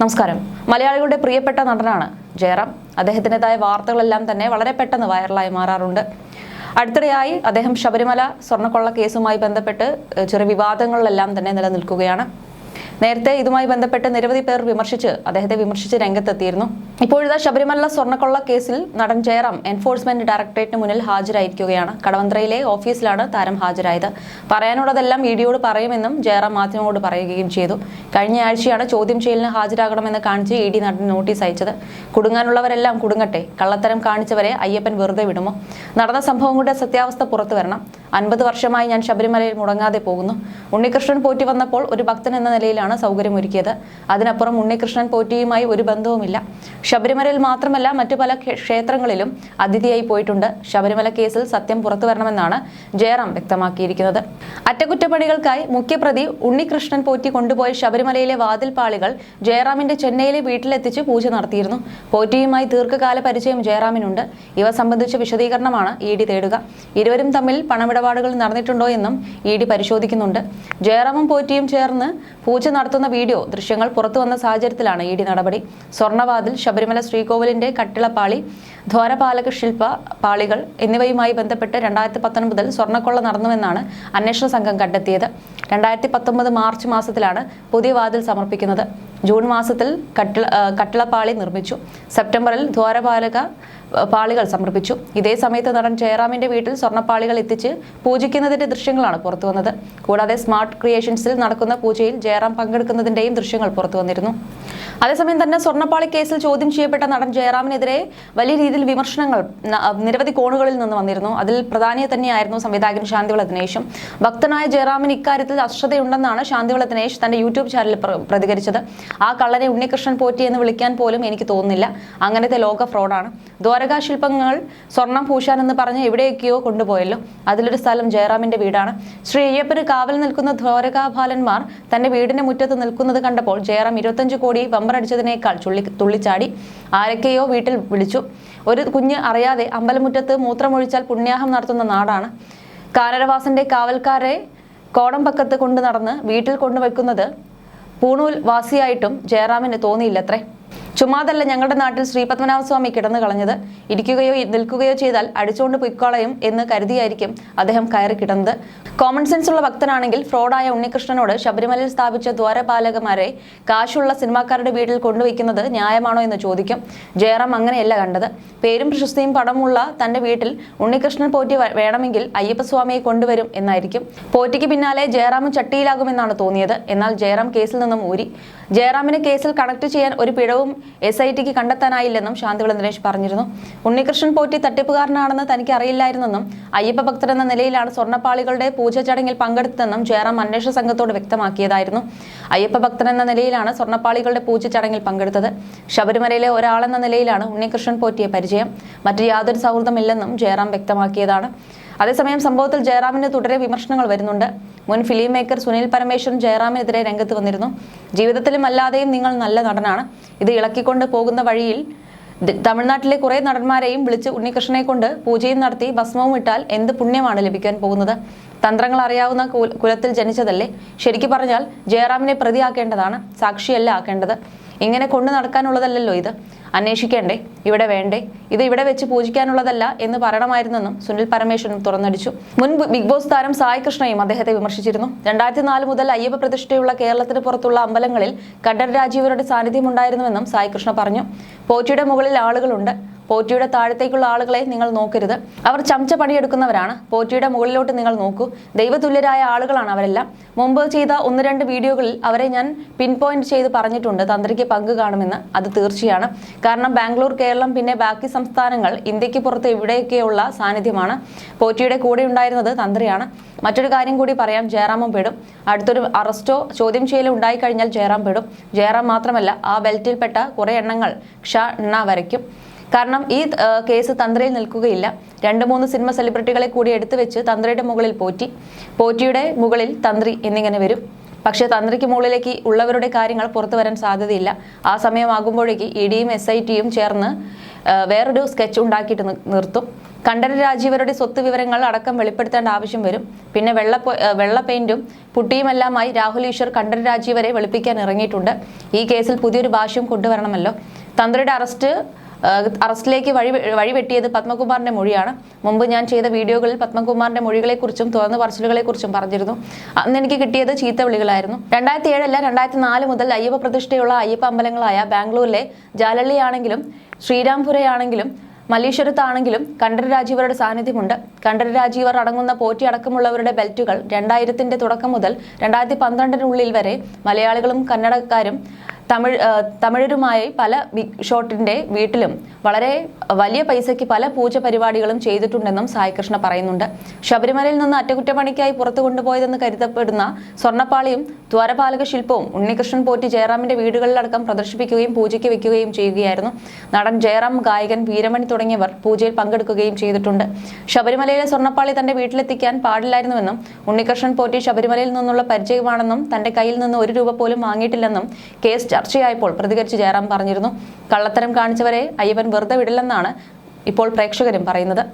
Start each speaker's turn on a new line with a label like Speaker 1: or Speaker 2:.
Speaker 1: നമസ്കാരം. മലയാളികളുടെ പ്രിയപ്പെട്ട നടനാണ് ജയറാം. അദ്ദേഹത്തിന്റെതായ വാർത്തകളെല്ലാം തന്നെ വളരെ പെട്ടെന്ന് വൈറലായി മാറാറുണ്ട്. അടുത്തിടെയായി അദ്ദേഹം ശബരിമല സ്വർണക്കൊള്ള കേസുമായി ബന്ധപ്പെട്ട് ചെറിയ വിവാദങ്ങളിലെല്ലാം തന്നെ നിലനിൽക്കുകയാണ്. നേരത്തെ ഇതുമായി ബന്ധപ്പെട്ട് നിരവധി പേർ വിമർശിച്ച് അദ്ദേഹത്തെ വിമർശിച്ച് രംഗത്തെത്തിയിരുന്നു. ഇപ്പോഴത്തെ ശബരിമല സ്വർണക്കൊള്ള കേസിൽ നടൻ ജയറാം എൻഫോഴ്സ്മെന്റ് ഡയറക്ടറേറ്റിന് മുന്നിൽ ഹാജരായിരിക്കുകയാണ്. കടവന്ത്രയിലെ ഓഫീസിലാണ് താരം ഹാജരായത്. പറയാനുള്ളതെല്ലാം വീഡിയോട് പറയുമെന്നും ജയറാം മാധ്യമങ്ങളോട് പറയുകയും ചെയ്തു. കഴിഞ്ഞ ആഴ്ചയാണ് ചോദ്യം ചെയ്യലിന് ഹാജരാകണമെന്ന് കാണിച്ച് ഇ ഡി നടന് നോട്ടീസ് അയച്ചത്. കുടുങ്ങാനുള്ളവരെല്ലാം കുടുങ്ങട്ടെ കള്ളത്തരം കാണിച്ചവരെ അയ്യപ്പൻ വെറുതെ വിടുമോ? നടന്ന സംഭവങ്ങളുടെ സത്യാവസ്ഥ പുറത്തു വരണം. അൻപത് വർഷമായി ഞാൻ ശബരിമലയിൽ മുടങ്ങാതെ പോകുന്നു. ഉണ്ണികൃഷ്ണൻ പോറ്റി വന്നപ്പോൾ ഒരു ഭക്തൻ എന്ന നിലയിലാണ് സൗകര്യമൊരുക്കിയത്. അതിനപ്പുറം ഉണ്ണികൃഷ്ണൻ പോറ്റിയുമായി ഒരു ബന്ധവുമില്ല. ശബരിമലയിൽ മാത്രമല്ല മറ്റു പല ക്ഷേത്രങ്ങളിലും അതിഥിയായി പോയിട്ടുണ്ട്. ശബരിമല കേസിൽ സത്യം പുറത്തു വരണമെന്നാണ് ജയറാം വ്യക്തമാക്കിയിരിക്കുന്നത്. അറ്റകുറ്റപ്പണികൾക്കായി മുഖ്യപ്രതി ഉണ്ണികൃഷ്ണൻ പോറ്റി കൊണ്ടുപോയ ശബരിമലയിലെ വാതിൽപ്പാളികൾ ജയറാമിന്റെ ചെന്നൈയിലെ വീട്ടിലെത്തിച്ച് പൂജ നടത്തിയിരുന്നു. പോറ്റിയുമായി ദീർഘകാല പരിചയം ജയറാമിനുണ്ട്. ഇവ സംബന്ധിച്ച വിശദീകരണമാണ് ഇ ഡി തേടുക. ഇരുവരും തമ്മിൽ പണമിടപാടുകൾ നടന്നിട്ടുണ്ടോ എന്നും ഇ ഡി പരിശോധിക്കുന്നുണ്ട്. ജയറാമും പോറ്റിയും ചേർന്ന് പൂജ നടത്തുന്ന വീഡിയോ ദൃശ്യങ്ങൾ പുറത്തു വന്ന സാഹചര്യത്തിലാണ് ഇ ഡി നടപടി. സ്വർണവാതിൽ ശബരിമല ശ്രീകോവിലിന്റെ കട്ടിളപ്പാളി ദ്വാരപാലക ശില്പ പാളികൾ എന്നിവയുമായി ബന്ധപ്പെട്ട് രണ്ടായിരത്തി പത്തൊൻപതിൽ സ്വർണക്കൊള്ള നടന്നുവെന്നാണ് അന്വേഷണ സംഘം കണ്ടെത്തിയത്. രണ്ടായിരത്തി പത്തൊമ്പത് മാർച്ച് മാസത്തിലാണ് പുതിയ വാതിൽ സമർപ്പിക്കുന്നത്. ജൂൺ മാസത്തിൽ കട്ടിള കട്ടിളപ്പാളി നിർമ്മിച്ചു. സെപ്റ്റംബറിൽ ദ്വാരപാലക പാളികൾ സമർപ്പിച്ചു. ഇതേ സമയത്ത് നടൻ ജയറാമിന്റെ വീട്ടിൽ സ്വർണപ്പാളികൾ എത്തിച്ച് പൂജിക്കുന്നതിന്റെ ദൃശ്യങ്ങളാണ് പുറത്തു വന്നത്. കൂടാതെ സ്മാർട്ട് ക്രിയേഷൻസിൽ നടക്കുന്ന പൂജയിൽ ജയറാം പങ്കെടുക്കുന്നതിന്റെയും ദൃശ്യങ്ങൾ പുറത്തു വന്നിരുന്നു. അതേസമയം തന്നെ സ്വർണപ്പാളി കേസിൽ ചോദ്യം ചെയ്യപ്പെട്ട നടൻ ജയറാമിനെതിരെ വലിയ രീതിയിൽ വിമർശനങ്ങൾ നിരവധി കോണുകളിൽ നിന്ന് വന്നിരുന്നു. അതിൽ പ്രധാനിയെ തന്നെയായിരുന്നു സംവിധായകൻ ശാന്തിവിള ദിനേശും. ഭക്തനായ ജയറാമിന് ഇക്കാര്യത്തിൽ അശ്രദ്ധയുണ്ടെന്നാണ് ശാന്തിവിള ദിനേശ് തന്റെ യൂട്യൂബ് ചാനലിൽ പ്ര- പ്രതികരിച്ചത്. ആ കള്ളനെ ഉണ്ണികൃഷ്ണൻ പോറ്റി എന്ന് വിളിക്കാൻ പോലും എനിക്ക് തോന്നുന്നില്ല. അങ്ങനത്തെ ലോക ഫ്രോഡാണ്. ദ്വാരകാ ശില്പങ്ങൾ സ്വർണം പൂശാൻ എന്ന് പറഞ്ഞ് എവിടെയൊക്കെയോ കൊണ്ടുപോയല്ലോ. അതിലൊരു സ്ഥലം ജയറാമിന്റെ വീടാണ്. ശ്രീ അയ്യപ്പന് കാവൽ നിൽക്കുന്ന ദ്വാരകാ ബാലന്മാർ തന്റെ വീടിന്റെ മുറ്റത്ത് നിൽക്കുന്നത് കണ്ടപ്പോൾ ജയറാം ഇരുപത്തഞ്ച് കോടി ബമ്പറടിച്ചതിനേക്കാൾ ചുള്ളി തുള്ളിച്ചാടി ആരൊക്കെയോ വീട്ടിൽ വിളിച്ചു. ഒരു കുഞ്ഞ് അറിയാതെ അമ്പലമുറ്റത്ത് മൂത്രമൊഴിച്ചാൽ പുണ്യാഹം നടത്തുന്ന നാടാണ്. കാനരവാസന്റെ കാവൽക്കാരെ കോടമ്പക്കത്ത് കൊണ്ടു നടന്ന് വീട്ടിൽ കൊണ്ടുവെക്കുന്നത് പൂണൂൽ വാസിയായിട്ടും ജയറാമിന് തോന്നിയില്ലത്രേ. ചുമ്മാതല്ല ഞങ്ങളുടെ നാട്ടിൽ ശ്രീപത്മനാഭസ്വാമി കിടന്നു കളഞ്ഞത്. ഇടിക്കുകയോ നിൽക്കുകയോ ചെയ്താൽ അടിച്ചുകൊണ്ട് പൊയ്ക്കോളയും എന്ന് കരുതിയായിരിക്കും അദ്ദേഹം കയറി കിടന്നത്. കോമൺ സെൻസ് ഉള്ള ഭക്തനാണെങ്കിൽ ഫ്രോഡായ ഉണ്ണികൃഷ്ണനോട് ശബരിമലയിൽ സ്ഥാപിച്ച ദ്വാരപാലകമാരെ കാശുള്ള സിനിമാക്കാരുടെ വീട്ടിൽ കൊണ്ടുവയ്ക്കുന്നത് ന്യായമാണോ എന്ന് ചോദിക്കും. ജയറാം അങ്ങനെയല്ല കണ്ടത്. പേരും പ്രശസ്തിയും പടമുള്ള തന്റെ വീട്ടിൽ ഉണ്ണികൃഷ്ണൻ പോറ്റി വേണമെങ്കിൽ അയ്യപ്പസ്വാമിയെ കൊണ്ടുവരും എന്നായിരിക്കും. പോറ്റിക്ക് പിന്നാലെ ജയറാമും ചട്ടിയിലാകുമെന്നാണ് തോന്നിയത്. എന്നാൽ ജയറാം കേസിൽ നിന്നും ഊരി. ജയറാമിനെ കേസിൽ കണക്ട് ചെയ്യാൻ ഒരു പിഴവും എസ് ഐ ടിക്ക് കണ്ടെത്താനായില്ലെന്നും ശാന്തിവിള ദിനേശ് പറഞ്ഞിരുന്നു. ഉണ്ണികൃഷ്ണൻ പോറ്റി തട്ടിപ്പുകാരനാണെന്ന് തനിക്ക് അറിയില്ലായിരുന്നെന്നും അയ്യപ്പ ഭക്തരെന്ന നിലയിലാണ് സ്വർണപ്പാളികളുടെ പൂജ ചടങ്ങിൽ പങ്കെടുത്തതെന്നും ജയറാം അന്വേഷണ സംഘത്തോട് വ്യക്തമാക്കിയതായിരുന്നു. അയ്യപ്പ ഭക്തൻ എന്ന നിലയിലാണ് സ്വർണപ്പാളികളുടെ പൂജ ചടങ്ങിൽ പങ്കെടുത്തത്. ശബരിമലയിലെ ഒരാളെന്ന നിലയിലാണ് ഉണ്ണികൃഷ്ണൻ പോറ്റിയെ പരിചയം. മറ്റു യാതൊരു സൗഹൃദമില്ലെന്നും ജയറാം വ്യക്തമാക്കിയതാണ്. അതേസമയം സംഭവത്തിൽ ജയറാമിന് തുടരെ വിമർശനങ്ങൾ വരുന്നുണ്ട്. മുൻ ഫിലിം മേക്കർ സുനിൽ പരമേശ്വരൻ ജയറാമിനെതിരെ രംഗത്ത് വന്നിരുന്നു. ജീവിതത്തിലും അല്ലാതെയും നിങ്ങൾ നല്ല നടനാണ്. ഇത് ഇളക്കിക്കൊണ്ട് പോകുന്ന വഴിയിൽ തമിഴ്നാട്ടിലെ കുറേ നടന്മാരെയും വിളിച്ച് ഉണ്ണികൃഷ്ണനെ കൊണ്ട് പൂജയും നടത്തി ഭസ്മവും ഇട്ടാൽ എന്ത് പുണ്യമാണ് ലഭിക്കാൻ പോകുന്നത്? തന്ത്രങ്ങൾ അറിയാവുന്ന കുലത്തിൽ ജനിച്ചതല്ലേ? ശരിക്കു പറഞ്ഞാൽ ജയറാമിനെ പ്രതിയാക്കേണ്ടതാണ് സാക്ഷിയല്ല ആക്കേണ്ടത്. ഇങ്ങനെ കൊണ്ടു നടക്കാനുള്ളതല്ലല്ലോ ഇത്? അന്വേഷിക്കേണ്ടേ? ഇവിടെ വേണ്ടേ? ഇത് ഇവിടെ വെച്ച് പൂജിക്കാനുള്ളതല്ല എന്ന് പറയണമായിരുന്നെന്നും സുനിൽ പരമേശ്വരൻ തുറന്നടിച്ചു. മുൻ ബിഗ് ബോസ് താരം സായി കൃഷ്ണയും അദ്ദേഹത്തെ വിമർശിച്ചിരുന്നു. രണ്ടായിരത്തി നാല് മുതൽ അയ്യപ്പ പ്രതിഷ്ഠയുള്ള കേരളത്തിന് പുറത്തുള്ള അമ്പലങ്ങളിൽ കണ്ഠർ രാജീവരുടെ സാന്നിധ്യം ഉണ്ടായിരുന്നുവെന്നും സായി കൃഷ്ണ പറഞ്ഞു. പോറ്റിയുടെ മുകളിൽ ആളുകളുണ്ട്. പോറ്റിയുടെ താഴത്തേക്കുള്ള ആളുകളെ നിങ്ങൾ നോക്കരുത്. അവർ ചമച്ച പണിയെടുക്കുന്നവരാണ്. പോറ്റിയുടെ മുകളിലോട്ട് നിങ്ങൾ നോക്കൂ. ദൈവതുല്യരായ ആളുകളാണ് അവരെല്ലാം. മുമ്പ് ചെയ്ത ഒന്ന് രണ്ട് വീഡിയോകളിൽ അവരെ ഞാൻ പിൻ പോയിന്റ് ചെയ്ത് പറഞ്ഞിട്ടുണ്ട്. തന്ത്രിക്ക് പങ്ക് കാണുമെന്ന്. അത് തീർച്ചയാണ്. കാരണം ബാംഗ്ലൂർ കേരളം പിന്നെ ബാക്കി സംസ്ഥാനങ്ങൾ ഇന്ത്യയ്ക്ക് പുറത്ത് എവിടെയൊക്കെയുള്ള സാന്നിധ്യമാണ്. പോറ്റിയുടെ കൂടെ ഉണ്ടായിരുന്നത് തന്ത്രിയാണ്. മറ്റൊരു കാര്യം കൂടി പറയാം. ജയറാമും പെടും. അടുത്തൊരു അറസ്റ്റോ ചോദ്യം ചെയ്യലോ ഉണ്ടായിക്കഴിഞ്ഞാൽ ജയറാം പെടും. ജയറാം മാത്രമല്ല ആ ബെൽറ്റിൽപ്പെട്ട കുറേ എണ്ണങ്ങൾ ക്ഷ എണ്ണ വരയ്ക്കും. കാരണം ഈ കേസ് തന്ത്രയിൽ നിൽക്കുകയില്ല. രണ്ട് മൂന്ന് സിനിമ സെലിബ്രിറ്റികളെ കൂടി എടുത്തു വെച്ച് തന്ത്രിയുടെ മുകളിൽ പോറ്റി. പോറ്റിയുടെ മുകളിൽ തന്ത്രി എന്നിങ്ങനെ വരും. പക്ഷേ തന്ത്രിക്ക് മുകളിലേക്ക് ഉള്ളവരുടെ കാര്യങ്ങൾ പുറത്തു വരാൻ സാധ്യതയില്ല. ആ സമയമാകുമ്പോഴേക്ക് ഇ ഡിയും എസ് ഐ ടിയും ചേർന്ന് വേറൊരു സ്കെച്ച് ഉണ്ടാക്കിയിട്ട് നിർത്തും. കണ്ടൻ രാജീവരുടെ സ്വത്ത് വിവരങ്ങൾ അടക്കം വെളിപ്പെടുത്തേണ്ട ആവശ്യം വരും. പിന്നെ വെള്ള വെള്ള പെയിന്റും പുട്ടിയുമെല്ലാമായി രാഹുൽ ഈശ്വർ കണ്ടൻ രാജീവരെ വെളുപ്പിക്കാൻ ഇറങ്ങിയിട്ടുണ്ട്. ഈ കേസിൽ പുതിയൊരു ഭാഷ്യം കൊണ്ടുവരണമല്ലോ. തന്ത്രിയുടെ അറസ്റ്റ് അറസ്റ്റിലേക്ക് വഴി വഴിവെട്ടിയത് പത്മകുമാറിന്റെ മൊഴിയാണ്. മുമ്പ് ഞാൻ ചെയ്ത വീഡിയോകളിൽ പത്മകുമാറിന്റെ മൊഴികളെക്കുറിച്ചും തുറന്നു പറച്ചിലുകളെക്കുറിച്ചും പറഞ്ഞിരുന്നു. അന്ന് എനിക്ക് കിട്ടിയത് ചീത്ത വിളികളായിരുന്നു. രണ്ടായിരത്തി ഏഴല്ല രണ്ടായിരത്തി നാല് മുതൽ അയ്യപ്പ പ്രതിഷ്ഠയുള്ള അയ്യപ്പ അമ്പലങ്ങളായ ബാംഗ്ലൂരിലെ ജാലള്ളിയാണെങ്കിലും ശ്രീരാംപുരയാണെങ്കിലും മല്ലീശ്വരത്താണെങ്കിലും കണ്ഠര രാജീവരുടെ സാന്നിധ്യമുണ്ട്. കണ്ഠര രാജീവർ അടങ്ങുന്ന പോറ്റി അടക്കമുള്ളവരുടെ ബെൽറ്റുകൾ രണ്ടായിരത്തിന്റെ തുടക്കം മുതൽ രണ്ടായിരത്തി പന്ത്രണ്ടിനുള്ളിൽ വരെ മലയാളികളും കന്നഡക്കാരും തമിഴ് തമിഴരുമായി പല ബിഗ് ഷോട്ടിന്റെ വീട്ടിലും വളരെ വലിയ പൈസയ്ക്ക് പല പൂജ പരിപാടികളും ചെയ്തിട്ടുണ്ടെന്നും സായികൃഷ്ണ പറയുന്നുണ്ട്. ശബരിമലയിൽ നിന്ന് അറ്റകുറ്റപ്പണിക്കായി പുറത്തു കൊണ്ടുപോയതെന്ന് കരുതപ്പെടുന്ന സ്വർണപ്പാളിയും ദ്വാരപാലക ശില്പവും ഉണ്ണികൃഷ്ണൻ പോറ്റി ജയറാമിന്റെ വീടുകളിലടക്കം പ്രദർശിപ്പിക്കുകയും പൂജയ്ക്ക് വെക്കുകയും ചെയ്യുകയായിരുന്നു. നടൻ ജയറാം ഗായകൻ വീരമണി തുടങ്ങിയവർ പൂജയിൽ പങ്കെടുക്കുകയും ചെയ്തിട്ടുണ്ട്. ശബരിമലയിലെ സ്വർണപ്പാളി തന്റെ വീട്ടിലെത്തിക്കാൻ പാടില്ലായിരുന്നുവെന്നും ഉണ്ണികൃഷ്ണൻ പോറ്റി ശബരിമലയിൽ നിന്നുള്ള പരിചയമാണെന്നും തന്റെ കയ്യിൽ നിന്ന് ഒരു രൂപ പോലും വാങ്ങിയിട്ടില്ലെന്നും കേസ് ചർച്ചയായപ്പോൾ പ്രതികരിച്ച് ജയറാം പറഞ്ഞിരുന്നു കള്ളത്തരം കാണിച്ചവരെ അയ്യപ്പൻ വെറുതെ വിടില്ലെന്നാണ് ഇപ്പോൾ പ്രേക്ഷകരും പറയുന്നത്.